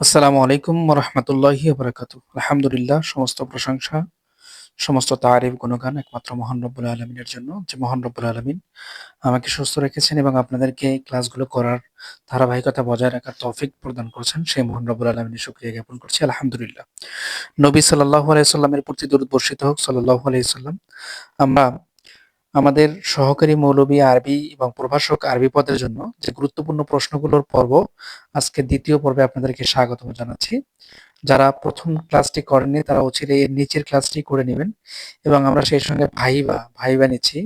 আসসালামু আলাইকুম রহমতুল্লাহি বরকাত আলহামদুলিল্লাহ, সমস্ত প্রশংসা, সমস্ত তারিফ, গুণগান একমাত্র মহান রব্বুল আলমিনের জন্য যে মহান রব্বুল আলমিন আমাকে সুস্থ রেখেছেন এবং আপনাদেরকে ক্লাসগুলো করার ধারাবাহিকতা বজায় রাখার তৌফিক প্রদান করেছেন সেই মহান রব্বুল আলমিনের শুক্রিয়া জ্ঞাপন করছি। আলহামদুলিল্লাহ। নবী সাল্লাহ আলাইসাল্লামের প্রতি দূরত বর্ষিত হোক সাল্লাহ আলাইসাল্লাম আমরা আমাদের সহকারী মৌলবী আরবি এবং প্রভাষক আরবি পদের জন্য যে গুরুত্বপূর্ণ প্রশ্নগুলোর পর্ব আজকে দ্বিতীয় পর্বে আপনাদেরকে স্বাগত জানাচ্ছি। যারা প্রথম ক্লাসটি করেননি, তারা অচিরে এর নিচের ক্লাসটি করে নেবেন এবং আমরা সেই সঙ্গে ভাইবা ভাইবা নিচ্ছি।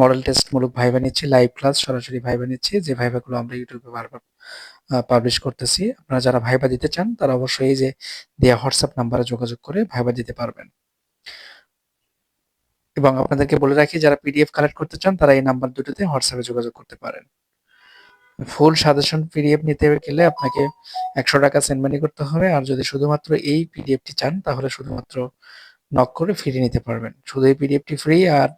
মডেল টেস্ট মূলক ভাইবা নিচ্ছি, লাইভ ক্লাস, সরাসরি ভাইবা নিচ্ছি। যে ভাইবাগুলো আমরা ইউটিউবে বারবার পাবলিশ করতেছি, আপনারা যারা ভাইবা দিতে চান, তারা অবশ্যই যে দেওয়া হোয়াটসঅ্যাপ নাম্বারে যোগাযোগ করে ভাইবা দিতে পারবেন। এবং আপনাদেরকে বলে রাখি, যারা পিডিএফ কালেক্ট করতে চান, তারা এই নাম্বার দুটোতে হোয়াটসঅ্যাপে যোগাযোগ করতে পারেন। ফুল সাজেশন পিডিএফ নিতে গেলে আপনাকে একশো টাকা সেন্ড মানি করতে হবে। আর যদি শুধুমাত্র এই পিডিএফটি চান, তাহলে শুধুমাত্র নক করে ফ্রি নিতে পারবেন। শুধু এই পিডিএফটি ফ্রি আর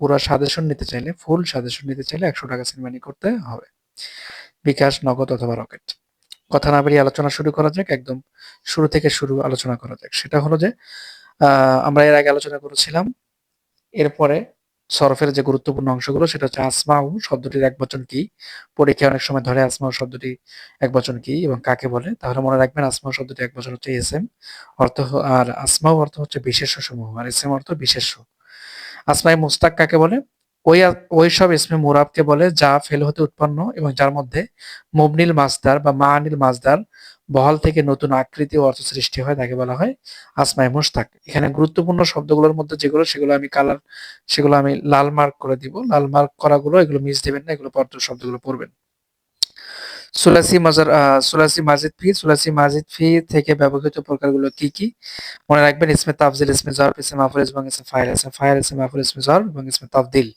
পুরো সাজেশন নিতে চাইলে ফুল সাজেশন নিতে চাইলে একশো টাকা সেন্ড মানি করতে হবে। বিকাশ, নগদ অথবা রকেট। কথা না বেরিয়ে আলোচনা শুরু করা যাক, একদম শুরু থেকে শুরু আলোচনা করা যাক। সেটা হলো যে আমরা এর আগে আলোচনা করেছিলাম এরপরে সরফের যে গুরুত্বপূর্ণ অংশগুলো সেটা হচ্ছে আসমাউ শব্দটির এক বচন কি? পরীক্ষায় অনেক সময় ধরে আসমাউ শব্দটি এক বচন কি এবং কাকে বলে? তাহলে মনে রাখবেন আসমাউ শব্দটি এক বচন হচ্ছে এস এম, অর্থ আর আসমাউ অর্থ হচ্ছে বিশেষ সমূহ, আর এস এম অর্থ বিশেষ আসমাই মুস্তাক কাকে বলে? ওই ওই সব ইসমে মুরাবকে বলে যা ফেল হতে উৎপন্ন এবং যার মধ্যে মুবনিল মাসদার বা মানিল মাসদার বহল থেকে নতুন আকৃতি ও অর্থ সৃষ্টি হয়, তাকে বলা হয় আসমাই মুস্তাক এখানে গুরুত্বপূর্ণ শব্দগুলোর মধ্যে যেগুলো, সেগুলো আমি কালার সেগুলো আমি লাল মার্ক করে দিব। লাল মার্ক করাগুলো, এগুলো মিস দেবেন না, এগুলো পর্দ শব্দগুলো পড়বেন। সুলাসি মাজার সুলাসি মাজিদ ফি, সুলাসি মাজিদ ফি থেকে ব্যবহৃত প্রকারগুলো কি কি? মনে রাখবেন, ইসমে তাফজিল, ইসমে জর ইসমে মাফুল, এবং ইসমে ফাইল ইসমে ফাইল ইসমে মাফুল, ইসমে জর এবং ইসমে তাফদিল।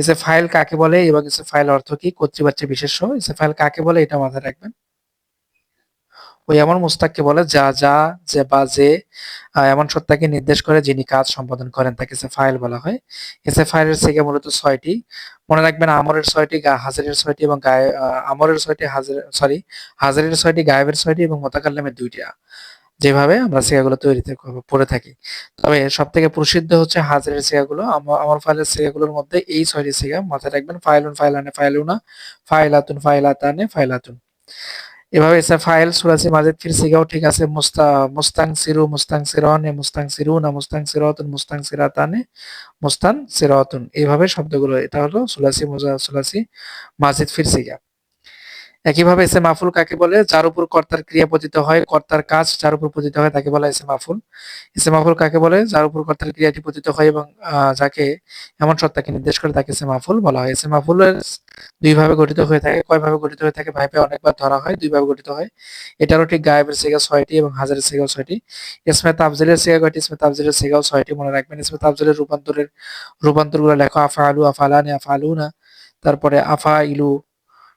ইসমে ফাইল কাকে বলে, এবং ইসমে ফাইল অর্থ কি? কর্তৃপক্ষের বিশেষ্য। ইসমে ফাইল কাকে বলে, এটা মাথায় রাখবেন। ওই এমন মুস্তাককে বলে, যা যা, যে, বা, যে। এমন সত্তাকে নির্দেশ করে যিনি কাজ সম্পাদন করেন, তাকে সে ফাইল বলা হয়। এসে ফাইলের থেকে মূলত ছয়টি। মনে রাখবেন, আমরের ছয়টি হাজারের ছয়টি এবং গায়ে আমরের ছয়টি, হাজার সরি হাজারের ছয়টি, গায়েবের ছয়টি এবং মোতাকাল্লামের দুইটা যেভাবে আমরা সেগাগুলো তৈরিতে পড়ে থাকি। তবে সব থেকে প্রসিদ্ধ হচ্ছে হাজারের সেগাগুলো। আমার ফাইলের সেগাগুলোর মধ্যে এই ছয়টি সেগা মাথায় রাখবেন, ফাইলুন, ফাইলানে ফাইলুনা, ফাইলাতুন, ফাইলাতানে ফাইলাতুন। এভাবে সাফাইল ফাইল সুরাসি মাজিদ ফির সিগাও ঠিক আছে, মুস্তা, মুস্তাং সিরু, মুস্তাং সিরনে মুস্তাং সিরু না মুস্তাং সিরাতুন মুস্তাং সিরাতানে মুস্তান সিরাতুন। এইভাবে শব্দগুলো, এটা হলো সুলাসি মুজা সুলাসি মাজিদ ফির সিগা একইভাবে এসে মাফুল কাকে বলে? যার উপর কর্তার ক্রিয়া পতিত হয়, কর্তার কাজ যার উপর পতিত হয় তাকে বলা এসে মাফুল এসে মাফুল কাকে বলে? যার উপর কর্তার ক্রিয়াটি পতিত হয় এবং যাকে এমন সত্তাকে নির্দেশ করে তাকে এসে মাফুল বলা হয়। এসে মাফুলের দুই ভাবে গঠিত হয়ে থাকে। কয় ভাবে গঠিত হয়ে থাকে? ভাইপে অনেকবার ধরা হয় দুই ভাবে গঠিত হয়। এটারও ঠিক গায়েবের সেগা ছয়টি এবং হাজারের সেগাও ছয়টি। ইসমে তাফজিলের সেগা কয়টি? ইসমে তাফজিলের সেগাও ছয়টি, মনে রাখবেন। ইসমে তাফজিলের রূপান্তরের, রূপান্তরগুলো লেখো আফা আলু আফা আলানি আফা আলুনা তারপরে আফা ইলু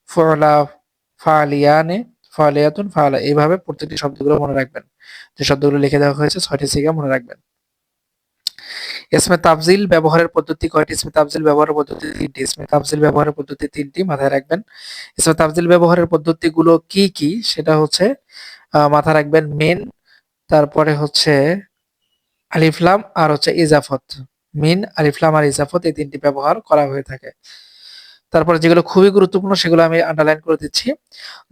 ফলা ফালিয়ানে, ফালিয়াতুন ফালা, এইভাবে প্রত্যেকটি শব্দগুলো মনে রাখবেন। যে শব্দগুলো লিখে দেওয়া হয়েছে, ছয়টি সিগা মনে রাখবেন। ইসমে তাফজিল ব্যবহারের পদ্ধতি কয়টি? ইসমে তাফজিল ব্যবহারের পদ্ধতি তিনটি। ইসমে তাফজিল ব্যবহারের পদ্ধতি তিনটি, মাথায় রাখবেন। ইসমে তাফজিল ব্যবহারের পদ্ধতিগুলো কি কি? সেটা হচ্ছে মাথা রাখবেন মেন, তারপরে হচ্ছে আলিফলাম আর হচ্ছে ইজাফত। মিন, আলিফলাম আর ইজাফত এই তিনটি ব্যবহার করা হয়ে থাকে। তারপরে যেগুলো খুবই গুরুত্বপূর্ণ, সেগুলো আমি আন্ডারলাইন করে দিচ্ছি।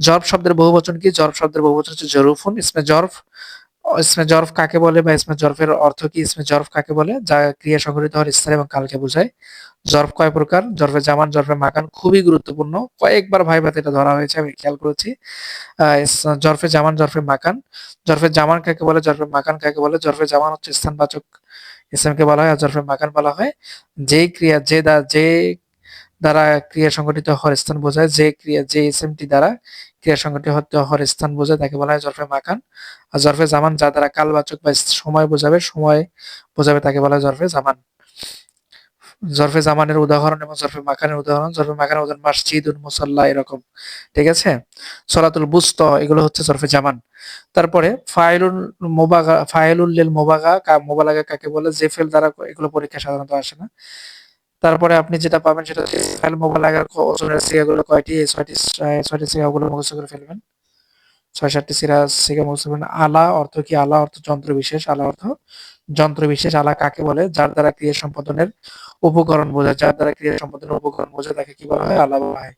জর্ফ শব্দের বহুবচন কি? জর্ফ শব্দের বহুবচন হচ্ছে জরুফুন। ইসমে জর্ফ ইসমে জর্ফ কাকে বলে বা ইসমে জর্ফের অর্থ কি? ইসমে জর্ফ কাকে বলে? যা ক্রিয়া সংঘটিত হওয়ার স্থান এবং কালকে বোঝায়। জর্ফ কয় প্রকার? জর্ফে জামান জর্ফে মাকান খুবই গুরুত্বপূর্ণ। কয়েকবার ভাই ভাতে এটা ধরা হয়েছে, আমি খেয়াল করেছি। জর্ফে জামান জর্ফে মাকান। জর্ফে জামান কাকে বলে? জর্ফে মাকান কাকে বলে? জর্ফে জামান হচ্ছে স্থানবাচক। ইসলামকে বলা হয় আর জর্ফে মাকান বলা হয়। যে ক্রিয়া, যে দা, যে দ্বারা ক্রিয়া সংগঠিত হওয়ার স্থান বোঝায়, যে ক্রিয়া, যে এসএমটি দ্বারা ক্রিয়া সংগঠিত হওয়ার স্থান বোঝায়, তাকে বলা হয় জরফে মাকান। আর জরফে জামান যা দ্বারা কালবাচক বা সময় বোঝাবে সময় বোঝাবে, তাকে বলা হয় জরফে জামান। জরফে জামানের উদাহরণ এবং জরফে মাকানের উদাহরণ, জরফে মাকানের উদাহরণ মাসজিদুল মুসাল্লা এরকম। ঠিক আছে? সলাতুল বুস্ত, এগুলো হচ্ছে জরফে জামান। তারপরে ফাইলুল মোবাগা ফাইলুল মোবাগা মোবালাগা কাকে বলে? যে ফেল দ্বারা এগুলো পরীক্ষা সাধারণত আসে না। তারপরে আপনি যেটা পাবেন সেটা ফাইল মোবাইল আগার ওজনের সিগাগুলো কয়টি? এই ছয়টি ছয়টি সিগাগুলো মুখস্থ করে ফেলবেন। ছয়, সাতটি সিরা সিগা মুখস্থ করবেন। আলা অর্থ কি? আলা অর্থ যন্ত্র বিশেষ। আলা অর্থ যন্ত্র বিশেষ। আলা কাকে বলে? যার দ্বারা ক্রিয়া সম্পাদনের উপকরণ বোঝায়। যার দ্বারা ক্রিয়া সম্পাদনের উপকরণ বোঝায় তাকে কি বলা হয়? আলা বলা হয়।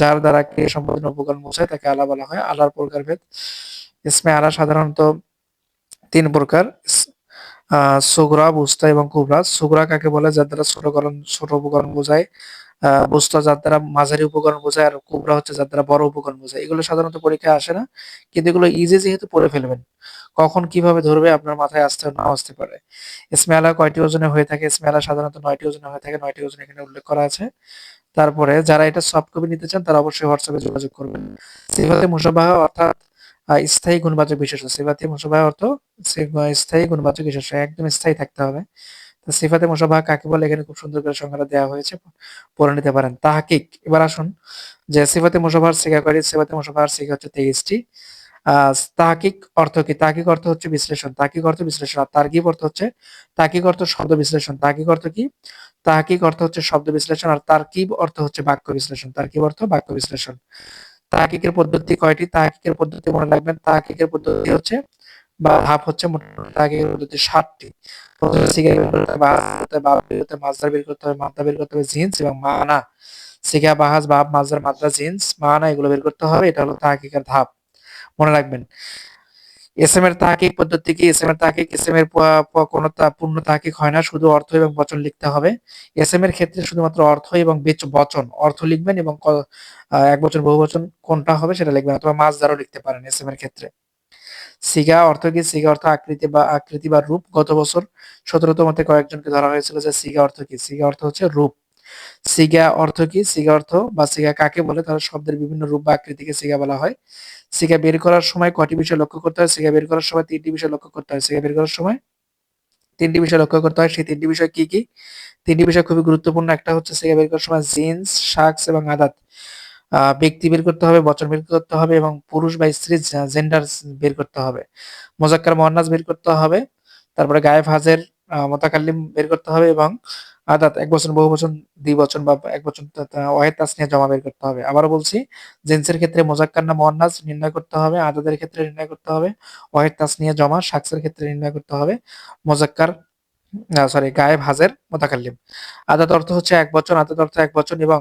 যার দ্বারা ক্রিয়া সম্পাদনের উপকরণ বোঝায় তাকে আলা বলা হয়। আলার প্রকারভেদ। ইসমে আলা সাধারণত তিন প্রকার। সুগরা, বুস্তা এবং কুবরা। সুগরা কাকে বলে? যার দ্বারা ছোটকরণ ছোট উপকরণ বোঝায়। বুস্তা যার দ্বারা মাঝারি উপকরণ বোঝায় আর কুবরা হচ্ছে যার দ্বারা বড় উপকরণ বোঝায়। এগুলো সাধারণত পরীক্ষায় আসে না, কিন্তু এগুলো ইজি যেহেতু পড়ে ফেলবেন। কখন কীভাবে ধরবে আপনার মাথায় আসতে না আসতে পারে। স্মেলা কয়টি ওজনে হয়ে থাকে? স্মেলা সাধারণত নয়টি ওজনে হয়ে থাকে, নয়টি ওজন এখানে উল্লেখ করা আছে। তারপরে যারা এটা সফট কপি নিতে চান, তারা অবশ্যই হোয়াটসঅ্যাপে যোগাযোগ করবেন। সিফাতে মুসাবাহা অর্থাৎ স্থায়ী গুণবাচক বিশেষ সিফাতে মুসাবাহা অর্থ স্থায়ী গুণবাচক বিশেষ একদম স্থায়ী থাকতে হবে। তো সিফাতে মুসাবাহা কাকে বলে? এখানে খুব সুন্দর করে সংজ্ঞাটা দেওয়া হয়েছে। পড়ে নিতে পারেন। তাহাকিক। এবার আসুন যে সিফাতে মুসাবাহার শিখা করি, সিফাতে মুসাবাহার শিখা হচ্ছে তেইশটি। তাহকিক অর্থ কি? তাহকিক অর্থ হচ্ছে বিশ্লেষণ। তাহকিক অর্থ বিশ্লেষণ। আর তার্কিব অর্থ হচ্ছে, তাহকিক অর্থ শব্দ বিশ্লেষণ। তাহকিক অর্থ কি? তাহকিক অর্থ হচ্ছে শব্দ বিশ্লেষণ। আর তার্কিব অর্থ হচ্ছে বাক্য বিশ্লেষণ। তার্কিব অর্থ বাক্য বিশ্লেষণ। তাহকিকের পদ্ধতি কয়টি? তাহকিকের পদ্ধতি মনে রাখবেন, তাহকিকের পদ্ধতি হচ্ছে বা ধাপ হচ্ছে তাহিকের পদ্ধতি ষাটটি প্রথমে বের করতে হবে বের করতে হবে জিন্স এবং মানা। সিগা বাহাজ জিন্স, মানা, এগুলো বের করতে হবে, এটা হলো তাহকিকের ধাপ। মনে রাখবেন এসএম এর তাহকিক পদ্ধতি কি? এসএম এর তাহকিক এসএম এর প- প- কোনো পূর্ণ তাহাকিক হয় না। শুধু অর্থ এবং বচন লিখতে হবে। এসএম এর ক্ষেত্রে শুধুমাত্র অর্থ এবং বেচ- বচন। অর্থ লিখবেন এবং এক বচন, বহু বচন কোনটা হবে সেটা লিখবেন অথবা মাছ দ্বারাও লিখতে পারেন এসএম এর ক্ষেত্রে। সিগা অর্থ কি? সিগা অর্থ আকৃতি বা আকৃতি বা রূপ। গত বছর সতেরোতম মতে কয়েকজনকে ধরা হয়েছিল যে সিগা অর্থ কি? সিগা অর্থ হচ্ছে রূপ। সিগা অর্থ কি? সিগা অর্থ বা সিগা কাকে বলে? তার শব্দের বিভিন্ন রূপ বা আকৃতিকে সিগা বলা হয়। সিগা বের করার সময় কয়টি বিষয় লক্ষ্য করতে হয়? সিগা বের করার সময় তিনটি বিষয় লক্ষ্য করতে হয়। সিগা বের করার সময় তিনটি বিষয় লক্ষ্য করতে হয়। সেই তিনটি বিষয় কি কি? তিনটি বিষয় খুবই গুরুত্বপূর্ণ। একটা হচ্ছে সিগা বের করার সময় জিন্স শাকস এবং আদাত। ব্যক্তি বের করতে হবে, বচন বের করতে হবে এবং পুরুষ বা স্ত্রী জেন্ডার বের করতে হবে। মোজাক্কার মোয়ান্নাস বের করতে হবে। তারপরে গায়েব হাজের মোতাকাল্লিম বের করতে হবে এবং আদাত এক বছর, বহু বছর, দুই বছর বা এক বছর ওয়াহেদ তাসনিয়া জমা বের করতে হবে। আবারও বলছি, জেন্সের ক্ষেত্রে মোজাক্কার না মোয়ান্নাস নির্ণয় করতে হবে আদাদের ক্ষেত্রে নির্ণয় করতে হবে, ওয়াহেদ তাসনিয়া জমা শাকসের ক্ষেত্রে নির্ণয় করতে হবে, মোজাক্কার সরি গায়েব হাজের মোতাকাল্লিম। আদাত অর্থ হচ্ছে এক বচন আদাত অর্থ এক বচন এবং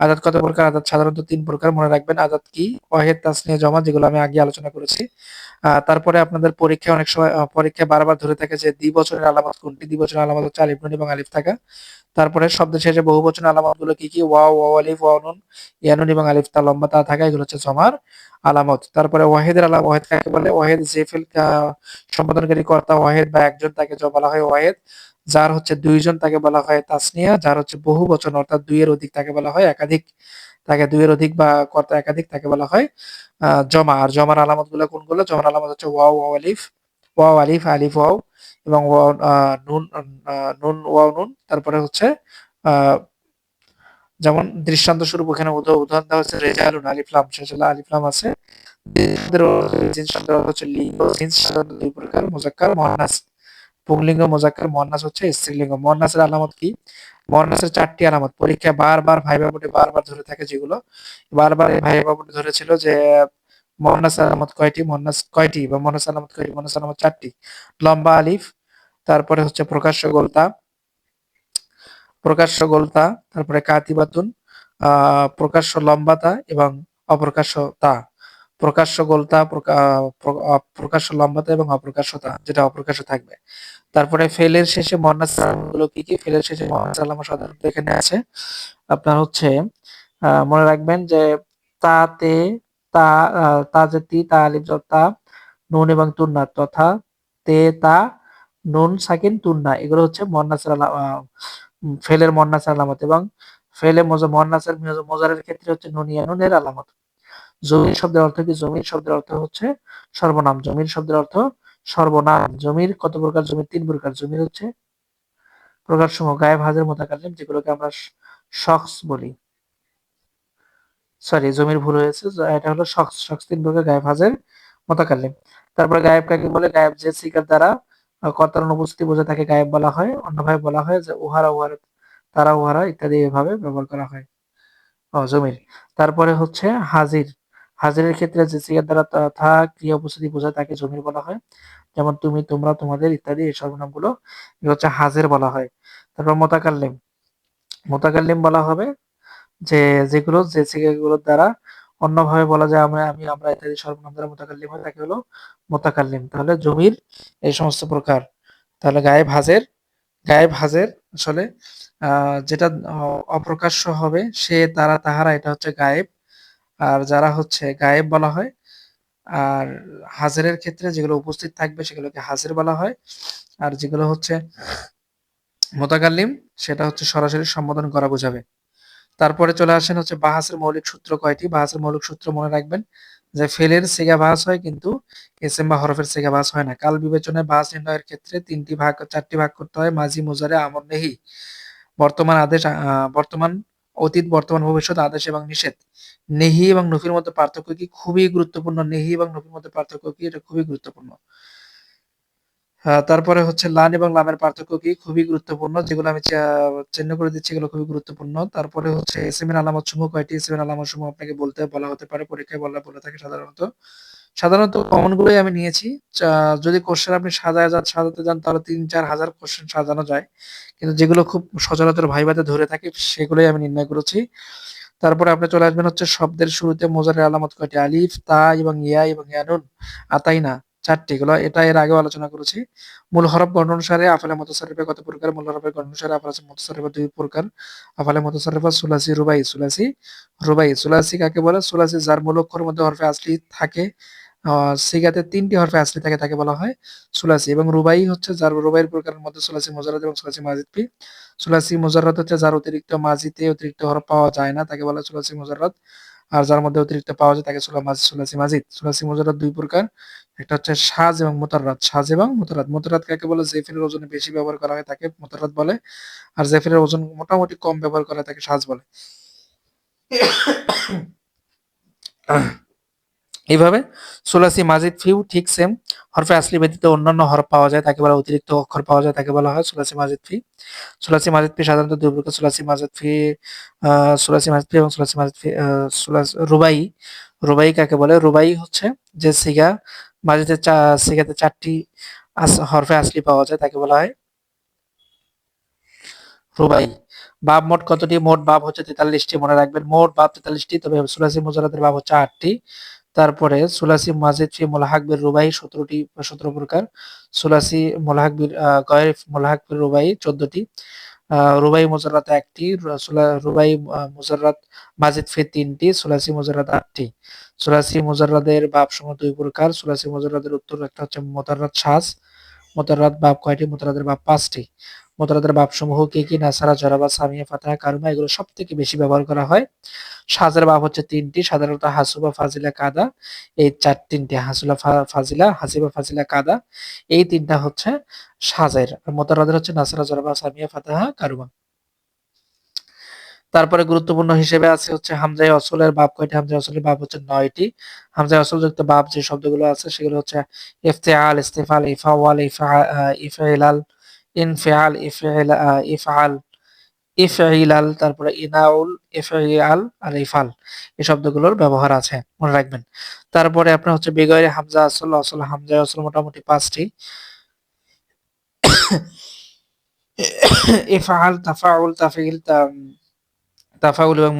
আদাত কত প্রকার? আদাত সাধারণত তিন প্রকার। মনে রাখবেন আদাত কি? ওয়াহেদ তাসনিয়া জমা যেগুলো আমি আগে আলোচনা করেছি। তারপরে আপনাদের পরীক্ষায় অনেক সময় আহ, পরীক্ষায় বারবার ধরে থাকে যে দ্বিবচনের আলামত কোনটি? দ্বিবচনের আলামত হচ্ছে আলিফ নুন এবং আলিফ থাকা। তারপরে শব্দের শেষে বহু বচনের আলামতগুলো কি কি? ওয়া ওয়াও আলিফ ওয়াও নুন ইয়ানুন এবং আলিফ তা লম্বা তা থাকা এগুলো হচ্ছে জমার আলামত। তারপরে ওয়াহেদের আলাম ওয়াহেদ কাকে বলে? ওয়াহেদ জেফিল সম্পাদনকারী কর্তা ওয়াহেদ বা একজন তাকে যা বলা হয় ওয়াহেদ। যার হচ্ছে দুইজন তাকে বলা হয় তাসনিয়া যার হচ্ছে বহু বচন অর্থাৎ দুইয়ের অধিক তাকে বলা হয় একাধিক তাকে দুইয়ের অধিক বা কর্তা একাধিক তাকে বলা হয় জমা আর জমার আলামতগুলো কোনগুলো জমার আলামত হচ্ছে ওয়াও ওয়াও আলিফ ওয়াও আলিফ আলিফ ওয়াও এবং নুন নুন ওয়াও নুন তারপরে হচ্ছে যেমন দৃষ্টান্ত স্বরূপ ওখানে উদাহরণ দেওয়া হচ্ছে রেজালুন আলিফলাম শেষে আলিফলাম আছে জিনস শব্দের অর্থ হচ্ছে লিঙ্গ জিনস দুই প্রকার মোজাক্কার মহানাস পুংলিঙ্গ মোজাক্কার মহানাস হচ্ছে স্ত্রীলিঙ্গ। মহানাসের আলামত কি? মহানাসের চারটি আলামত। পরীক্ষায় বারবার ভাইবা বোর্ডে বারবার ধরে থাকে যেগুলো। বারবার এই ভাইবা বোর্ডে ধরেছিল যে মহানাস আলামত কয়টি? মহানাস কয়টি বা মহানাস আলামত কয়টি? মহানাস আলামত চারটি। লম্বা আলিফ, তারপরে হচ্ছে প্রকাশ্য গোলতা প্রকাশ্য গোলতা, তারপরে কাতিবাতুন আহ, প্রকাশ্য লম্বাতা এবং অপ্রকাশ্যতা প্রকাশ্য গোলতা প্রকাশ্য লম্বাতা এবং অপ্রকাশ্যতা, যেটা অপ্রকাশ্য থাকবে। তারপরে ফেলের শেষে মন্নাসগুলো কি কি? ফেলের শেষে মন্নাস আলামত সাধারণত এখানে আছে। আপনার হচ্ছে মনে রাখবেন যে তাতে, তা তা যে তি আলিফ তা নুন এবং তুন্না, তথা তে, তা নুন, সাকিন, তুন্না, এগুলো হচ্ছে মন্নাসের ফেলের মন্নাসের আলামত এবং ফেলে মোজা মন্নাসের মিজ- মোজারের ক্ষেত্রে হচ্ছে নুনিয়া, নুনের আলামত। জমির শব্দের অর্থ কি? জমির শব্দের অর্থ হচ্ছে সর্বনাম। জমির শব্দের অর্থ সর্বনাম। জমির কত প্রকার? জমির তিন প্রকার। জমির হচ্ছে প্রকার সমূহ গায়েব হাজের মোতাকাল্লিম যেগুলোকে আমরা শখস বলি। সরি জমির ভুল হয়েছে। এটা হলো শখস। শখস তিন প্রকার। গায়েব হাজের মোতাকাল্লিম তারপরে গায়েব কাকে বলে? গায়েব যে সিকার দ্বারা কর্তার অনুপস্থিতি বোঝা তাকে গায়েব বলা হয়। অন্যভাবে বলা হয় যে উহারা উহারা তারা উহারা ইত্যাদি এভাবে ব্যবহার করা হয়। ও জমির। তারপরে হচ্ছে হাজির। হাজিরের ক্ষেত্রে যে সিগার দ্বারা তা- থা ক্রিয়া উপস্থিতি বোঝায়, তাকে জমির বলা হয়। যেমন তুমি, তোমরা, তোমাদের ইত্যাদি এই সর্বনামগুলো এগুলো হচ্ছে হাজির বলা হয়। তারপর মোতাকাল্লিম। মোতাকাল্লিম বলা হবে যে, যেগুলো যে সিগাগুলোর দ্বারা অন্যভাবে বলা যায়, আমরা, আমি, আমরা ইত্যাদি সর্বনাম দ্বারা মোতাকাল্লিম হয়, তাকে হলো মোতাকাল্লিম। তাহলে জমির এই সমস্ত প্রকার। তাহলে গায়েব হাজের গায়েব হাজের আসলে যেটা অপ্রকাশ্য হবে, সে তারা তাহারা, এটা হচ্ছে গায়েব। আর যারা হচ্ছে গায়েব বলা হয়, আর হাজারের ক্ষেত্রে যেগুলো উপস্থিত থাকবে সেগুলোকে হাজির বলা হয়। আর যেগুলো হচ্ছে মোতাকাল্লিম, সেটা হচ্ছে সরাসরি সম্বোধন করা বোঝাবে। তারপরে চলে আসেন হচ্ছে বাহাসের মৌলিক সূত্র কয়টি? বাহাসের মৌলিক সূত্র মনে রাখবেন যে ফেলের সেগা বাহাস হয় কিন্তু এসএম বা হরফের সেগা বাহাস হয় না। কাল বিবেচনায় বাহাস নির্ণয়ের ক্ষেত্রে তিনটি ভাগ, চারটি ভাগ করতে হয়। মাঝি, মুজারে, আমর, নেহি। বর্তমান আদেশ বর্তমান অতীত, বর্তমান, ভবিষ্যৎ, আদেশ এবং নিষেধ। নেহি এবং নফির মধ্যে পার্থক্য কি? খুবই গুরুত্বপূর্ণ। নেহি এবং নফির মধ্যে পার্থক্য কি? এটা খুবই গুরুত্বপূর্ণ। তারপরে হচ্ছে লান এবং লামের পার্থক্য কি? খুবই গুরুত্বপূর্ণ। যেগুলো আমি চিহ্ন করে দিচ্ছি, এগুলো খুবই গুরুত্বপূর্ণ। তারপরে হচ্ছে এসএম এর আলামত সমূহ কয়টি? এসএম এর আলামত সমূহ আপনাকে বলতে বলা হতে পারে। পরীক্ষায় বলা বলে থাকে সাধারণত। সাধারণত কমন গুলোই আমি নিয়েছি। যদি কোশ্চেন আপনি সাজায় যান, সাজাতে যান, তাহলে তিন, চার হাজার কোশ্চেন সাজানো যায়। কিন্তু যেগুলো খুব সচরাচর ভাইভাতে ধরে থাকে, সেগুলোই আমি নির্ণয় করেছি। তারপরে আপনি চলে আসবেন হচ্ছে শব্দের শুরুতে মোজারের আলামত কয়টি? আলিফ, তা এবং ইয়া এবং ইয়ানুন, আতাইনা চারটি। এগুলো, এটা এর আগেও আলোচনা করেছি। মূল হরফ গণ অনুসারে আফালে মুতাসাররিফে কত প্রকার? মূল হরফের গণ অনুসারে আফালে মুতাসাররিফে দুই প্রকার। আফালে মুতাসাররিফা সুলাসি, রুবাই সুলাসি রুবাই। সুলাসি কাকে বলে? সুলাসি যার মূল অক্ষরের মধ্যে হরফে আসলি থাকে। সিগাতে তিনটি হরফে আসলি থাকে, তাকে বলা হয় সুলাসি এবং রুবাই হচ্ছে যার, রুবাইয়ের প্রকারের মধ্যে সুলাসি, মুজাররদ এবং সুলাসি মাজিদ পি। সুলাসি, মুজাররদ হচ্ছে যার অতিরিক্ত মাজিতে অতিরিক্ত হরফ পাওয়া যায় না, তাকে বলা হয় সুলাসি, মুজাররদ। আর যার মধ্যে অতিরিক্ত পাওয়া যায় তাকে সুলা মাজিদ সুলাসি মাজিদ। সুলাসি, মুজাররদ দুই প্রকার, একটা হচ্ছে সাজ এবং মোতাররাত সাজ এবং মোতারাত মোতারাত কাকে বলে? জেফিরের ওজনে বেশি ব্যবহার করা হয় তাকে মোতারাত বলে। আর জেফিরের ওজন মোটামুটি কম ব্যবহার করা তাকে সাজ বলে। এইভাবে সুলাসি, মাজিদ, ফিউ ঠিক সেম হরফে আসলি ব্যতীত অন্যান্য হরফ পাওয়া যায়, তাকে বলা অতিরিক্ত অক্ষর পাওয়া যায়, তাকে বলা হয় সুলাসি, মাজিদ, ফি। সুলাসি, মাজিদ, ফি সাধারণত দুই প্রকার, সুলাসি, মাজিদ, ফি সুলাসি, মাজিদ, ফি এবং সুলাসি, মাজিদ, ফি সুলাস, রুবাই। রুবাই কাকে বলে? রুবাই হচ্ছে যে সিগা মাজিদে সিগাতে চারটি হরফে আসলি পাওয়া যায়, তাকে বলা হয় রুবাই। বাব মোট কতটি? মোট বাব হচ্ছে তেতাল্লিশটি, মনে রাখবেন। মোট বাব তেতাল্লিশটি, তবে সুলাসি মুজারাদের বাব হচ্ছে আটটি। তারপরে সুলাসি মাজিদ ফি মোলাহাক বির রুবাই সতেরোটি সতেরো প্রকার। সুলাসি মোলাহাক বির আহ, গয়ের মোলাহাক বির রুবাই চোদ্দটি। রুবাই মুজারাত একটি রুবাই মুজারাত মাজিদ ফি তিনটি সুলাসি মুজারাত আটটি। সুলাসি মুজারাদের বাপ সমূহ দুই প্রকার সুলাসি মুজারাদের উত্তর একটা হচ্ছে মোতারাত সাজ মোতারাত বাপ কয়টি মোতারাদের বাপ পাঁচটি। মোতারাদের বাব সমূহ কি কি নাসারা জরাবা সামিয়া ফাতাহা কারুমা এগুলো সব থেকে বেশি ব্যবহার করা হয়। সাজের বাব হচ্ছে তিনটি, সাধারণত হাসুবা, ফাজিলা, কাদা। এই চার তিনটি, হাসুলা ফাজিলা, হাসিবা, ফাজিলা, কাদা। এই তিনটা হচ্ছে সাজের আর মোতারাদের হচ্ছে নাসারা, জরাবা, সামিয়া, ফাতাহা, কারুমা। তারপরে গুরুত্বপূর্ণ হিসেবে আছে হচ্ছে হামজাই অসলের বাপ কয়টি? হামজায় অসলের বাব হচ্ছে নয়টি। হামজায় অসল যুক্ত বাব যে শব্দগুলো আছে সেগুলো হচ্ছে ইফতেআল, ইস্তেফাল, ইফাওয়াল, ইফা ইফেলাল ইনফেআল ইফেল। ইফআল ইফইলাল তারপরে ইনাউল ইফাল এই শব্দগুলোর ব্যবহার আছে, মনে রাখবেন। তারপরে আপনার হচ্ছে বেগরে হামজা আসল আসল হামজায় আসল মোটামুটি পাঁচটি। ইফআল তাফাউল তাফিল তাফাউল এবং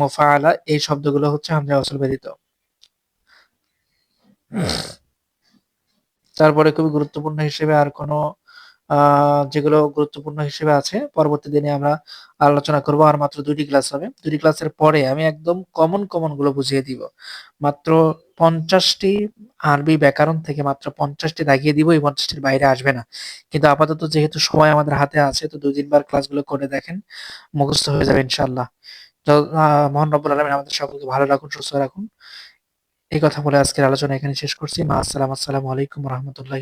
এই শব্দগুলো হচ্ছে হামজায় আসল ব্যতীত। তারপরে খুবই গুরুত্বপূর্ণ হিসেবে আর কোনো যেগুলো গুরুত্বপূর্ণ হিসেবে আছে, পরবর্তী দিনে আমরা আলোচনা করব। আর মাত্র দুটি ক্লাস হবে। দুটি ক্লাসের পরে আমি একদম কমন কমনগুলো বুঝিয়ে দিব। মাত্র পঞ্চাশটি আরবি ব্যাকরণ থেকে মাত্র পঞ্চাশটি দাগিয়ে দিব, এই পঞ্চাশটির বাইরে আসবে না। কিন্তু আপাতত যেহেতু সময় আমাদের হাতে আছে, তো দুই তিনবার ক্লাসগুলো করে দেখেন, মুখস্থ হয়ে যাবে ইনশাল্লাহ মহান রব্বুল আলমিন আমাদের সকলকে ভালো রাখুন, সুস্থ রাখুন। এই কথা বলে আজকের আলোচনা এখানে শেষ করছি। মা আসসালাম, আসসালামু আলাইকুম রহমতুল্লাহ।